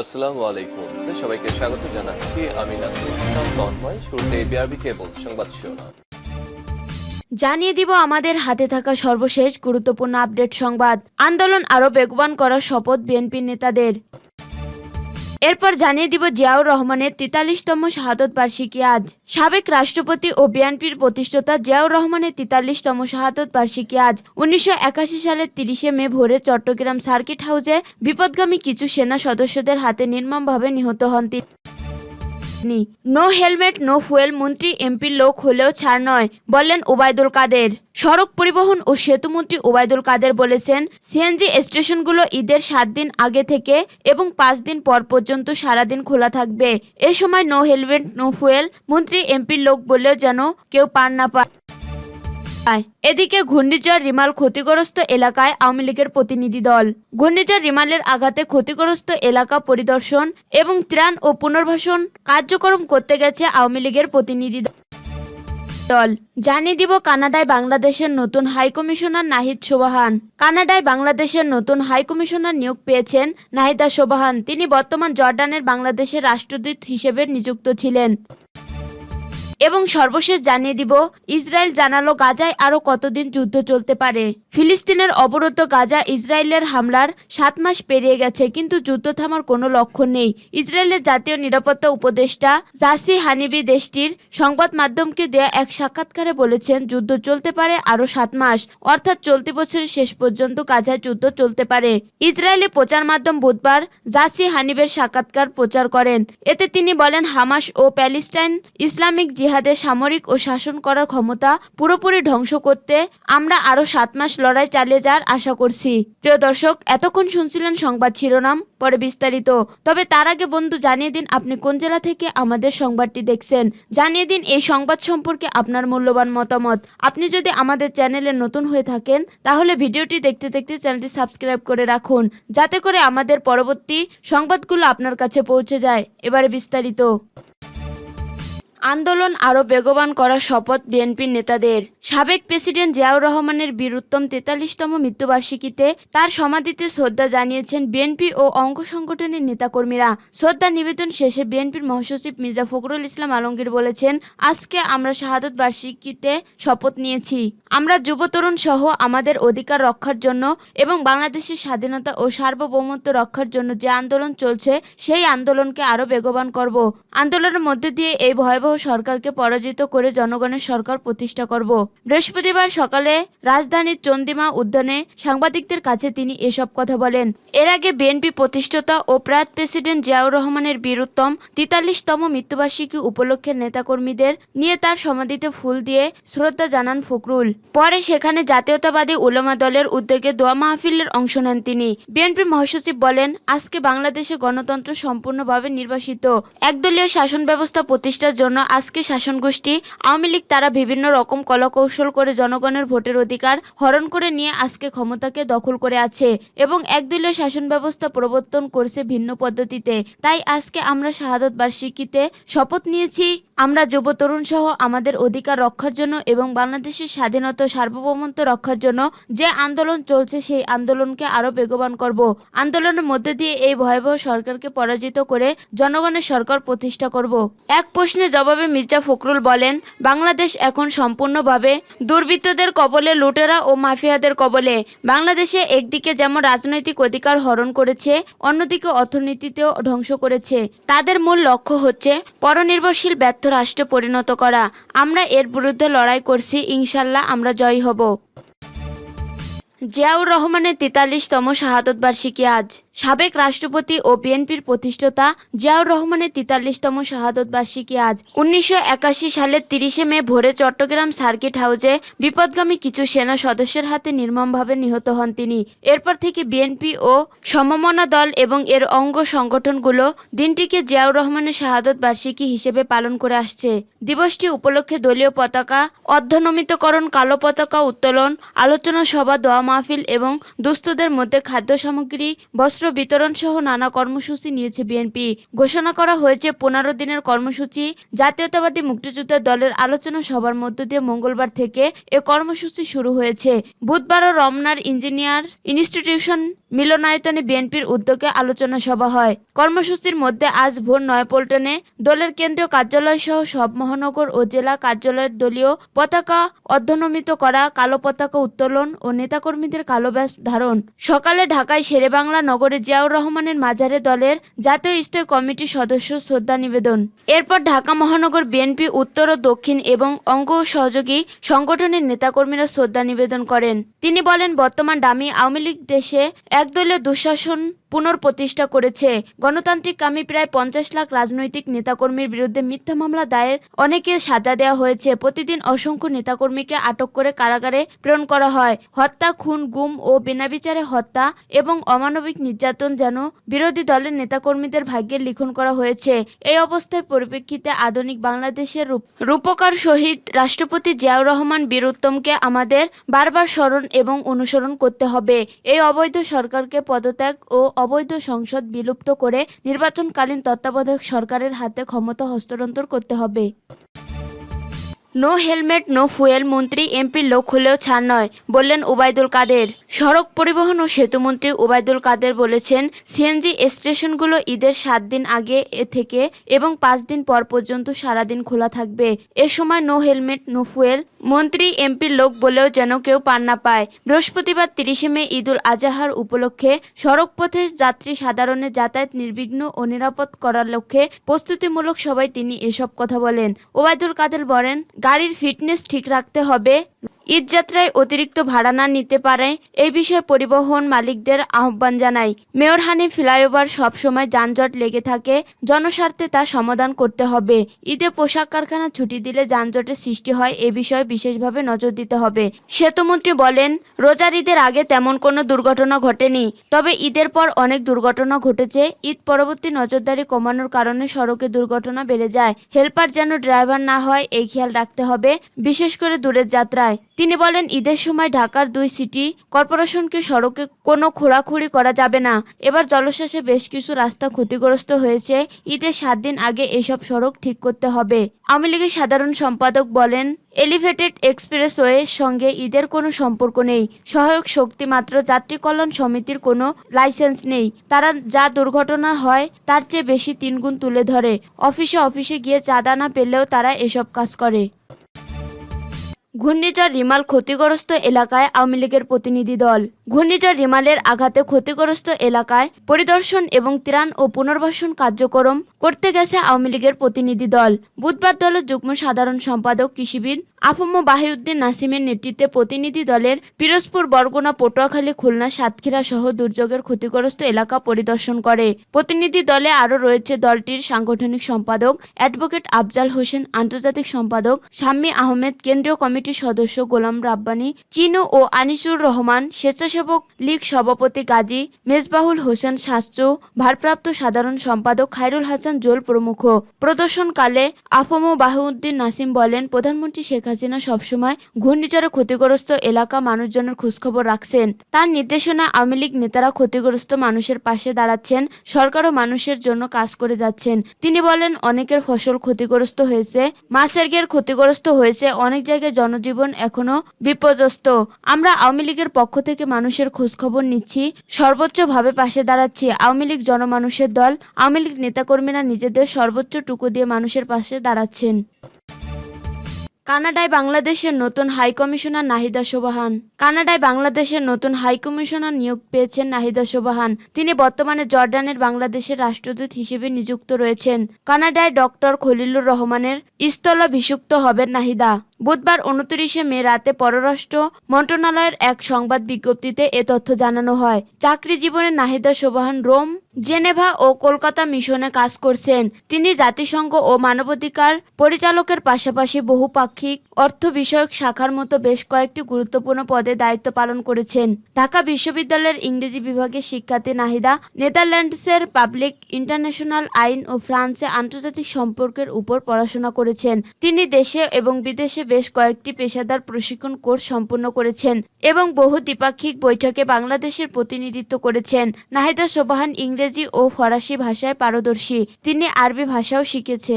আসসালামু আলাইকুম। সবাইকে স্বাগত জানাচ্ছি। আমি হাসান তন্ময়। শুরুতে বিআরবি কেবল সংবাদ শিরোনাম। জানিয়ে দিব আমাদের হাতে থাকা সর্বশেষ গুরুত্বপূর্ণ আপডেট সংবাদ। আন্দোলন আরও বেগবান করার শপথ বিএনপির নেতাদের। এরপর জানিয়ে দিব জিয়াউর রহমানের তেতাল্লিশতম শাহাদত বার্ষিকী আজ। সাবেক রাষ্ট্রপতি ও বিএনপির প্রতিষ্ঠাতা জিয়াউর রহমানের তেতাল্লিশতম শাহাদত বার্ষিকী আজ। উনিশশো একাশি সালের তিরিশে মে ভোরে চট্টগ্রাম সার্কিট হাউসে বিপদগামী কিছু সেনা সদস্যদের হাতে নির্মমভাবে নিহত হন তিনি। নি হেলমেট, নো ফুয়েল, মন্ত্রী এমপির লোক হলেও ছাড় নয় বললেন ওবায়দুল কাদের। সড়ক পরিবহন ও সেতুমন্ত্রী ওবায়দুল কাদের বলেছেন, সিএনজি স্টেশনগুলো ঈদের সাত দিন আগে থেকে এবং পাঁচ দিন পর পর্যন্ত সারাদিন খোলা থাকবে। এ সময় নো হেলমেট, নো ফুয়েল, মন্ত্রী এমপির লোক বললেও যেন কেউ পান না পায়। এদিকে ঘূর্ণিঝড় রিমাল ক্ষতিগ্রস্ত এলাকায় আওয়ামী লীগের প্রতিনিধি দল। ঘূর্ণিঝড় রিমালের আঘাতে ক্ষতিগ্রস্ত এলাকা পরিদর্শন এবং ত্রাণ ও পুনর্বাসন কার্যক্রম করতে গেছে আওয়ামী লীগের প্রতিনিধি দল। দল। জানিয়ে দিব কানাডায় বাংলাদেশের নতুন হাই কমিশনার নাহিদ সোবাহান। কানাডায় বাংলাদেশের নতুন হাই কমিশনার নিয়োগ পেয়েছেন নাহিদা সোবাহান। তিনি বর্তমান জর্ডানের বাংলাদেশের রাষ্ট্রদূত হিসেবে নিযুক্ত ছিলেন। এবং সর্বশেষ জানিয়ে দিব, ইসরায়েল জানালো গাজায় আরও কতদিন যুদ্ধ চলতে পারে। ফিলিস্তিনের অবরুদ্ধ গাজা ইসরায়েলের হামলার সাত মাস পেরিয়ে গেছে, কিন্তু যুদ্ধ থামার কোনো লক্ষণ নেই। ইসরায়েলের জাতীয় নিরাপত্তা উপদেষ্টা জাসি হানিবি দেশটির সংবাদ মাধ্যমকে দেয়া এক সাক্ষাৎকারে বলেছেন, যুদ্ধ চলতে পারে আরও সাত মাস, অর্থাৎ চলতি বছরের শেষ পর্যন্ত গাজায় যুদ্ধ চলতে পারে। ইসরায়েলি প্রচার মাধ্যম বুধবার জাসি হানিবের সাক্ষাৎকার প্রচার করেন। এতে তিনি বলেন, হামাস ও প্যালেস্টাইন ইসলামিক জিহাদের সামরিক ও শাসন করার ক্ষমতা পুরোপুরি ধ্বংস করতে আমরা আরও সাত মাস লড়াই চালিয়ে যাওয়ার আশা করছি। প্রিয় দর্শক, এতক্ষণ শুনছিলেন সংবাদ শিরোনাম, পরে বিস্তারিত। তবে তার আগে বন্ধু জানিয়ে দিন আপনি কোন জেলা থেকে আমাদের সংবাদটি দেখছেন। জানিয়ে দিন এই সংবাদ সম্পর্কে আপনার মূল্যবান মতামত। আপনি যদি আমাদের চ্যানেলে নতুন হয়ে থাকেন, তাহলে ভিডিওটি দেখতে দেখতে চ্যানেলটি সাবস্ক্রাইব করে রাখুন, যাতে করে আমাদের পরবর্তী সংবাদগুলো আপনার কাছে পৌঁছে যায়। এবারে বিস্তারিত। আন্দোলন আরও বেগবান করার শপথ বিএনপির নেতাদের। সাবেক প্রেসিডেন্ট জিয়াউর রহমানের বীরুত্তম তেতাল্লিশতম মৃত্যুবার্ষিকীতে তার সমাধিতে শ্রদ্ধা জানিয়েছেন বিএনপি ও অঙ্গ সংগঠনের নেতাকর্মীরা। শ্রদ্ধা নিবেদন শেষে বিএনপির মহাসচিব মির্জা ফখরুল ইসলাম আলমগীর বলেছেন, আজকে আমরা শাহাদত বার্ষিকীতে শপথ নিয়েছি। আমরা যুবতরুণ সহ আমাদের অধিকার রক্ষার জন্য এবং বাংলাদেশের স্বাধীনতা ও সার্বভৌমত্ব রক্ষার জন্য যে আন্দোলন চলছে, সেই আন্দোলনকে আরও বেগবান করব। আন্দোলনের মধ্যে দিয়ে এই ভয়াবহ সরকারকে পরাজিত করে জনগণের সরকার প্রতিষ্ঠা করব। বৃহস্পতিবার সকালে রাজধানীর চন্দিমা উদ্যানে সাংবাদিকদের কাছে তিনি এসব কথা বলেন। এর আগে বিএনপি প্রতিষ্ঠাতা ও প্রাত প্রেসিডেন্ট জিয়াউর রহমানের বীরুত্তম তেতাল্লিশতম মৃত্যুবার্ষিকী উপলক্ষে নেতাকর্মীদের নিয়ে তার সমাধিতে ফুল দিয়ে শ্রদ্ধা জানান ফখরুল। পরে সেখানে জাতীয়তাবাদী উলামা দলের উদ্যোগে দোয়া মাহফিলের অংশ নেন তিনি। বিএনপি মহাসচিব বলেন, আজকে বাংলাদেশে গণতন্ত্র সম্পূর্ণভাবে নির্বাসিত। একদলীয় শাসন ব্যবস্থা প্রতিষ্ঠার জন্য আজকে শাসন গোষ্ঠী আওয়ামী লীগ তারা বিভিন্ন রকম কলাকৌশল করে জনগণের ভোটের অধিকার হরণ করে নিয়ে আজকে ক্ষমতাকে দখল করে আছে এবং একদলীয় শাসন ব্যবস্থা প্রবর্তন করছে ভিন্ন পদ্ধতিতে। তাই আজকে আমরা শাহাদত বার্ষিকীতে শপথ নিয়েছি। আমরা যুব তরুণ সহ আমাদের অধিকার রক্ষার জন্য এবং বাংলাদেশের স্বাধীনতা সার্বভৌমত্ব রক্ষার জন্য যে আন্দোলন চলছে সেই আন্দোলনকে আরও বেগবান করব। আন্দোলনের মধ্যে দিয়ে এই ভয়াবহ সরকারকে পরাজিত করে জনগণের সরকার প্রতিষ্ঠা করব। এক প্রশ্নে জবাবে মির্জা ফখরুল বলেন, বাংলাদেশ এখন সম্পূর্ণভাবে দুর্বৃত্তদের কবলে, লুটেরা ও মাফিয়াদের কবলে। বাংলাদেশে একদিকে যেমন রাজনৈতিক অধিকার হরণ করেছে, অন্যদিকে অর্থনীতিতেও ধ্বংস করেছে। তাদের মূল লক্ষ্য হচ্ছে পরনির্ভরশীল, ব্যর্থ রাষ্ট্রে পরিণত করা। আমরা এর বিরুদ্ধে লড়াই করছি, ইনশাল্লাহ আমরা জয়ী হব। জিয়াউর রহমানের তেতাল্লিশতম শাহাদত বার্ষিকী আজ। সাবেক রাষ্ট্রপতি ও বিএনপির প্রতিষ্ঠাতা জিয়াউর রহমানের তেতাল্লিশতম শাহাদত বার্ষিকী আজ। উনিশশো একাশি সালের তিরিশে মে ভোরে চট্টগ্রাম সার্কিট হাউসে বিপদগামী কিছু সেনা সদস্যের হাতে নির্মমভাবে নিহত হন তিনি। এরপর থেকে বিএনপি ও সমমনা দল এবং এর অঙ্গ সংগঠনগুলো দিনটিকে জিয়াউর রহমানের শাহাদত বার্ষিকী হিসেবে পালন করে আসছে। দিবসটি উপলক্ষে দলীয় পতাকা অর্ধনমিতকরণ কালো পতাকা উত্তোলন, আলোচনা সভা, দোয়া মাহফিল এবং দুস্থদের মধ্যে খাদ্য সামগ্রী, বস্ত্র বস্ত্র বিতরণ সহ নানা কর্মসূচি নিয়েছে বিএনপি। ঘোষণা করা হয়েছে পনেরো দিনের কর্মসূচি। জাতীয়তাবাদী মুক্তিযোদ্ধা দলের আলোচনা সভার মধ্য দিয়ে মঙ্গলবার থেকে এ কর্মসূচি শুরু হয়েছে। বুধবারও রমনার ইঞ্জিনিয়ার ইনস্টিটিউশন মিলনায়তনে বিএনপির উদ্যোগে আলোচনা সভা হয়। কর্মসূচির মধ্যে আজ ভোর নয়পল্টনে দলের কেন্দ্রীয় কার্যালয় সহ সব মহানগর ও জেলা কার্যালয়ের দলীয় পতাকা অধ্যনমিত করা, কালো পতাকা উত্তোলন ও নেতাকর্মীদের কালো ব্যাস ধারণ। সকালে ঢাকায় শেরেবাংলা নগরে জিয়াউর রহমানের মাজারে দলের জাতীয় স্থায়ী কমিটির সদস্য শ্রদ্ধা নিবেদন। এরপর ঢাকা মহানগর বিএনপি উত্তর ও দক্ষিণ এবং অঙ্গ সহযোগী সংগঠনের নেতাকর্মীরা শ্রদ্ধা নিবেদন করেন। তিনি বলেন, বর্তমান ডামি আওয়ামী লীগ দেশে একদলীয় দুঃশাসন পুনর্প্রতিষ্ঠা করেছে। গণতান্ত্রিক কামী প্রায় পঞ্চাশ লাখ রাজনৈতিক নেতাকর্মীর বিরুদ্ধে মিথ্যা মামলা দায়ের অনেকের সাজা দেওয়া হয়েছে। প্রতিদিন অসংখ্য নেতাকর্মীকে আটক করে কারাগারে প্রেরণ করা হয়। হত্যা, খুন, গুম ও বিনা বিচারে হত্যা এবং অমানবিক নির্যাতন যেন বিরোধী দলের নেতাকর্মীদের ভাগ্যে লিখন করা হয়েছে। এই অবস্থায় পরিপ্রেক্ষিতে আধুনিক বাংলাদেশের রূপ- রূপকার শহীদ রাষ্ট্রপতি জিয়াউর রহমান বীর উত্তমকে আমাদের বারবার স্মরণ এবং অনুসরণ করতে হবে। এই অবৈধ সরকারকে পদত্যাগ ও অবৈধ সংসদ বিলুপ্ত করে নির্বাচনকালীন তত্ত্বাবধায়ক সরকারের হাতে ক্ষমতা হস্তান্তর করতে হবে। নো হেলমেট, নো ফুয়েল, মন্ত্রী এমপির লোক হলেও ছাড় নয়, বললেন ওবায়দুল কাদের। সড়ক পরিবহন ও সেতুমন্ত্রী ওবায়দুল কাদের বলেছেন, সিএনজি স্টেশনগুলো ঈদের সাত দিন আগে এ থেকে এবং পাঁচ দিন পর পর্যন্ত সারাদিন খোলা থাকবে। এ সময় নো হেলমেট, নো ফুয়েল, মন্ত্রী এমপির লোক বলেও যেন কেউ পান না পায়। বৃহস্পতিবার তিরিশে মে ঈদুল আজাহার উপলক্ষে সড়ক পথে যাত্রী সাধারণের যাতায়াত নির্বিঘ্ন ও নিরাপদ করার লক্ষ্যে প্রস্তুতিমূলক সবাই তিনি এসব কথা বলেন। ওবায়দুল কাদের বলেন গাড়ির ফিটনেস ঠিক রাখতে হবে। ঈদযাত্রায় অতিরিক্ত ভাড়া না নিতে পারে এই বিষয়ে পরিবহন মালিকদের আহ্বান জানায়। মেয়র হানি ফ্লাইওভার সবসময় যানজট লেগে থাকে, জনস্বার্থে তা সমাধান করতে হবে। ঈদে পোশাক কারখানা ছুটি দিলে যানজটের সৃষ্টি হয়, এ বিষয়ে বিশেষভাবে নজর দিতে হবে। সেতুমন্ত্রী বলেন, রোজার ঈদের আগে তেমন কোনো দুর্ঘটনা ঘটেনি, তবে ঈদের পর অনেক দুর্ঘটনা ঘটেছে। ঈদ পরবর্তী নজরদারি কমানোর কারণে সড়কে দুর্ঘটনা বেড়ে যায়। হেল্পার যেন ড্রাইভার না হয়, এই খেয়াল রাখতে হবে, বিশেষ করে দূরের যাত্রায়। তিনি বলেন, ঈদের সময় ঢাকার দুই সিটি কর্পোরেশনকে সড়কে কোনো খোঁড়াখুড়ি করা যাবে না। এবার জলশ্বাসে বেশ কিছু রাস্তা ক্ষতিগ্রস্ত হয়েছে। ঈদের সাত দিন আগে এসব সড়ক ঠিক করতে হবে। আওয়ামী লীগের সাধারণ সম্পাদক বলেন, এলিভেটেড এক্সপ্রেসওয়ের সঙ্গে ঈদের কোনো সম্পর্ক নেই। সহায়ক শক্তি মাত্র যাত্রী কল্যাণ সমিতির কোনো লাইসেন্স নেই। তারা যা দুর্ঘটনা হয়, তার চেয়ে বেশি তিনগুণ তুলে ধরে। অফিসে অফিসে গিয়ে চাঁদা না পেলেও তারা এসব কাজ করে। ঘূর্ণিঝড় রিমাল ক্ষতিগ্রস্ত এলাকায় আওয়ামী লীগের প্রতিনিধি দল। ঘূর্ণিঝড় রিমালের আঘাতে ক্ষতিগ্রস্ত এলাকায় পরিদর্শন এবং ত্রাণ ও পুনর্বাসন কার্যক্রম করতে গেছে আওয়ামী লীগের প্রতিনিধি দল। বুধবার দলের যুগ্ম সাধারণ সম্পাদক, কৃষিবিদ আফম বাহিউদ্দিন নাসিমের নেতৃত্বে প্রতিনিধি দলের পিরোজপুর, বরগুনা, পটুয়াখালী, খুলনা, সাতক্ষীরা সহ দুর্যোগের ক্ষতিগ্রস্ত এলাকা পরিদর্শন করে। প্রতিনিধি দলে আরও রয়েছে দলটির সাংগঠনিক সম্পাদক, অ্যাডভোকেট আফজাল হোসেন, আন্তর্জাতিক সম্পাদক শাম্মী আহমেদ, কেন্দ্রীয় কমিটির সদস্য গোলাম রাব্বানি, চিনু ও আনিসুর রহমান, স্বেচ্ছাসেবক লীগ সভাপতি গাজী মেজবাহুল হোসেন শাস্ত্রু, ভারপ্রাপ্ত সাধারণ সম্পাদক খায়রুল হাসান জোল প্রমুখ। প্রদর্শনকালে আফম বাহুউদ্দিন নাসিম বলেন, প্রধানমন্ত্রী শেখ হাসিনা সবসময় ঘূর্ণিঝড়ে ক্ষতিগ্রস্ত এলাকা মানুষজনের খোঁজখবর রাখছেন। তার নির্দেশনা আওয়ামী লীগ নেতারা ক্ষতিগ্রস্ত মানুষের পাশে দাঁড়াচ্ছেন, সরকারও মানুষের জন্য কাজ করে যাচ্ছেন। তিনি বলেন, অনেকের ফসল ক্ষতিগ্রস্ত হয়েছে, মাছের গের ক্ষতিগ্রস্ত হয়েছে, অনেক জায়গায় জনজীবন এখনও বিপর্যস্ত। আমরা আওয়ামী লীগের পক্ষ থেকে মানুষের খোঁজখবর নিচ্ছি, সর্বোচ্চভাবে পাশে দাঁড়াচ্ছি আওয়ামী লীগ জনমানুষের দল, আওয়ামী লীগ নেতাকর্মীরা নিজেদের সর্বোচ্চ টুকু দিয়ে মানুষের পাশে দাঁড়াচ্ছেন। কানাডায় বাংলাদেশের নতুন হাই কমিশনার নাহিদা সোবাহান। কানাডায় বাংলাদেশের নতুন হাই কমিশনার নিয়োগ পেয়েছেন নাহিদা সোবাহান। তিনি বর্তমানে জর্ডানের বাংলাদেশের রাষ্ট্রদূত হিসেবে নিযুক্ত রয়েছেন। কানাডায় ডক্টর খলিলুর রহমানের স্থলাভিষিক্ত হবেন নাহিদা। বুধবার উনত্রিশে মে রাতে পররাষ্ট্র মন্ত্রণালয়ের এক সংবাদ বিজ্ঞপ্তিতে এ তথ্য জানানো হয়। চাকরি জীবনে নাহিদা সোবাহান রোম জেনেভা ও কলকাতা মিশনে কাজ করছেন। তিনি জাতিসংঘ ও মানবাধিকার পরিচালকের পাশাপাশি বহুপাক্ষিক অর্থ বিষয়ক শাখার মতো বেশ কয়েকটি গুরুত্বপূর্ণ পদে দায়িত্ব পালন করেছেন। ঢাকা বিশ্ববিদ্যালয়ের ইংরেজি বিভাগের শিক্ষার্থী নাহিদা, নেদারল্যান্ডসের পাবলিক ইন্টারন্যাশনাল আইন ও ফ্রান্সে আন্তর্জাতিক সম্পর্কের উপর পড়াশোনা করেছেন। তিনি দেশে এবং বিদেশে বেশ কয়েকটি পেশাদার প্রশিক্ষণ কোর্স সম্পন্ন করেছেন এবং বহু দ্বিপাক্ষিক বৈঠকে বাংলাদেশের প্রতিনিধিত্ব করেছেন। নাহিদা সোবাহান ইংরেজি ও ফরাসি ভাষায় পারদর্শী। তিনি আরবি ভাষাও শিখেছে।